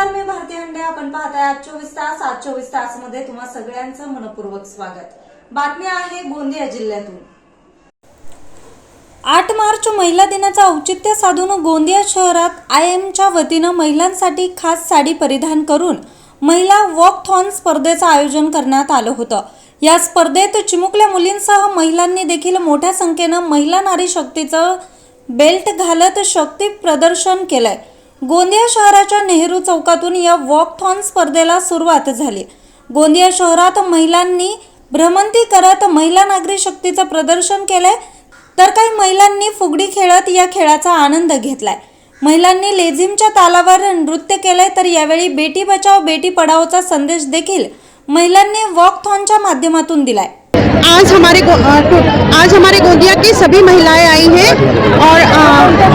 आज चोवीस तास. आज चोवीस तासमध्ये तुम्हा सगळ्यांचं मनपूर्वक स्वागत. बातमी आहे गोंदिया जिल्ह्यातून. आठ मार्च महिला दिनाचं औचित्य साधून गोंदिया शहरात आय एमच्या वतीनं महिलांसाठी खास साडी परिधान करून महिला वॉकथॉन स्पर्धेचं आयोजन करण्यात आलं होतं. या स्पर्धेत चिमुकल्या मुलींसह महिलांनी देखील मोठ्या संख्येनं महिला नारी शक्तीचं बेल्ट घालत शक्ती प्रदर्शन केलंय. गोंदिया शहराच्या नेहरू चौकातून या वॉकथॉन स्पर्धेला सुरुवात झाली. गोंदिया शहरात महिलांनी भ्रमंती करत महिला नागरी शक्तीचं प्रदर्शन केलंय. तर काही महिलांनी फुगडी खेळत या खेळाचा आनंद घेतलाय. महिलांनी लेझिमच्या तालावर नृत्य केलंय तर यावेळी बेटी बचाव बेटी पढाओचा संदेश देखील महिलांनी वॉकथॉनच्या माध्यमातून दिलाय. आज हमारे गो- आज हमारे गोंदिया की सभी महिलाएँ आई हैं और अ,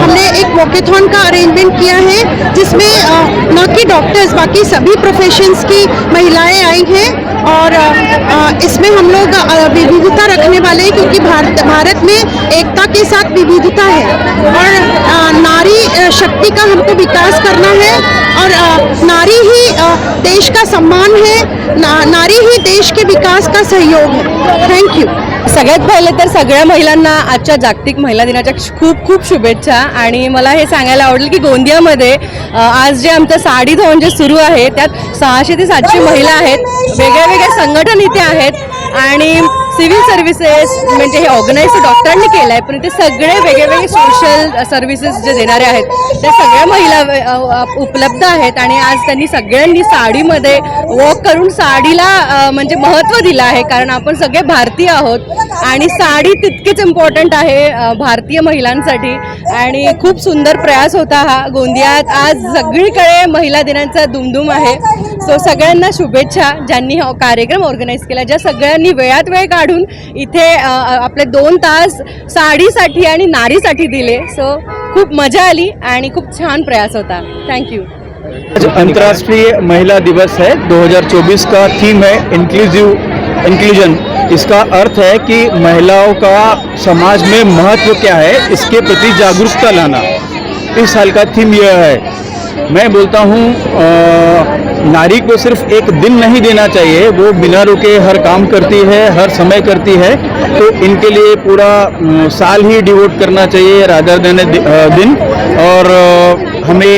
हमने एक वॉकेथॉन का अरेंजमेंट किया है जिसमें न कि डॉक्टर्स बाकी सभी प्रोफेशंस की महिलाएँ आई हैं और अ, इसमें हम लोग विविधता रखने वाले हैं क्योंकि भारत भारत में एकता के साथ विविधता है और अ, नारी शक्ति का हमको विकास करना है और अ, नारी देश का सम्मान है ना, नारी ही देश के विकास का सहयोग है। थँक यू सगळ्यात पहिले तर सगळ्या महिलांना आजच्या जागतिक महिला दिनाच्या खूप खूप शुभेच्छा. आणि मला हे सांगायला आवडेल की गोंदियामध्ये अ, आज जे आमचं साडी धोन जे सुरू आहे त्यात सहाशे ते सातशे महिला आहेत. वेगळ्या वेगळ्या संघटन इथे आहेत. आणि सिव्हिल सर्व्हिसेस म्हणजे हे ऑर्गनाईज डॉक्टरांनी केलं आहे पण ते सगळे वेगळे वेगळे सोशल सर्व्हिसेस जे देणारे आहेत त्या सगळ्या महिला उपलब्ध आहेत. आणि आज त्यांनी सगळ्यांनी साडीमध्ये वॉक करून साडीला म्हणजे महत्त्व दिलं आहे कारण आपण सगळे भारतीय आहोत. आणि साडी तितकीच इम्पॉर्टंट आहे भारतीय महिलांसाठी. आणि खूप सुंदर प्रयास होता हा गोंदियात. आज सगळीकडे महिला दिनाचा दुमदुम आहे. सो सगळ्यांना शुभेच्छा ज्यांनी हा कार्यक्रम ऑर्गनाईज केला ज्या सगळ्यांनी वेळात वेळ काढून इथे आपले दोन तास साडीसाठी आणि नारीसाठी दिले. सो खूप मजा आली आणि खूप छान प्रयास होता. थँक्यू आज अंतर्राष्ट्रीय महिला दिवस है. 2024 का थीम है इंक्लूसिव इंक्लूजन इसका अर्थ है कि महिलाओं का समाज में महत्त्व क्या है इसके प्रति जागरूकता लाना। इस साल का थीम यह है। मैं बोलता हूँ नारी को सिर्फ़ एक दिन नहीं देना चाहिए। वो बिना रुके हर काम करती है हर समय करती है। तो इनके लिए पूरा साल ही डिवोट करना चाहिए राधा देन दिन। और हमें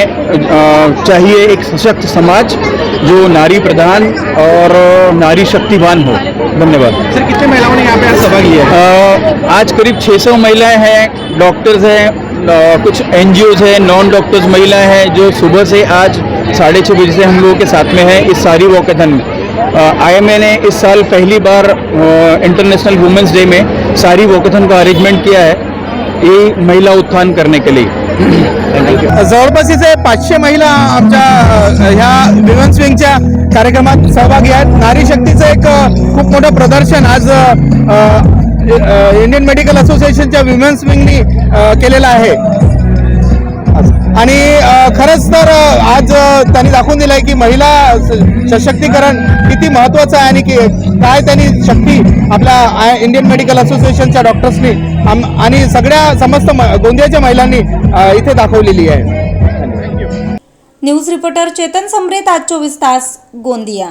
चाहिए एक सशक्त समाज जो नारी प्रधान और नारी शक्तिवान हो। धन्यवाद। सर कितने महिलाओं ने यहाँ पे आज सभा की है? आज करीब 600 महिलाएँ हैं डॉक्टर्स हैं कुछ एन जी ओज हैं नॉन डॉक्टर्स महिलाएँ हैं, जो सुबह से आज साढ़े छः बजे से हम लोगों के साथ में हैं इस सारी वॉकेथन में। आईएमए ने इस साल पहली बार इंटरनेशनल वुमेंस डे में सारी वॉकेथन का अरेंजमेंट किया है ये महिला उत्थान करने के लिए। जवळपास इथे पाचशे महिला आमच्या ह्या विमेन्स विंगच्या कार्यक्रमात सहभागी नारी शक्तीचं एक खूप मोठं प्रदर्शन आज इंडियन मेडिकल असोसिएशनच्या विमेन्स विंगनी केलेला केलेलं आहे. आणि खरंच तर आज त्यांनी दाखवून दिलंय की महिला सशक्तीकरण किती महत्वाचं आहे आणि की काय त्यांनी शक्ती आपल्या इंडियन मेडिकल असोसिएशनच्या डॉक्टर्सनी आणि सगळ्या समस्त गोंदियाच्या महिलांनी इथे दाखवलेली आहे. न्यूज रिपोर्टर चेतन समरेत आज चोवीस तास गोंदिया.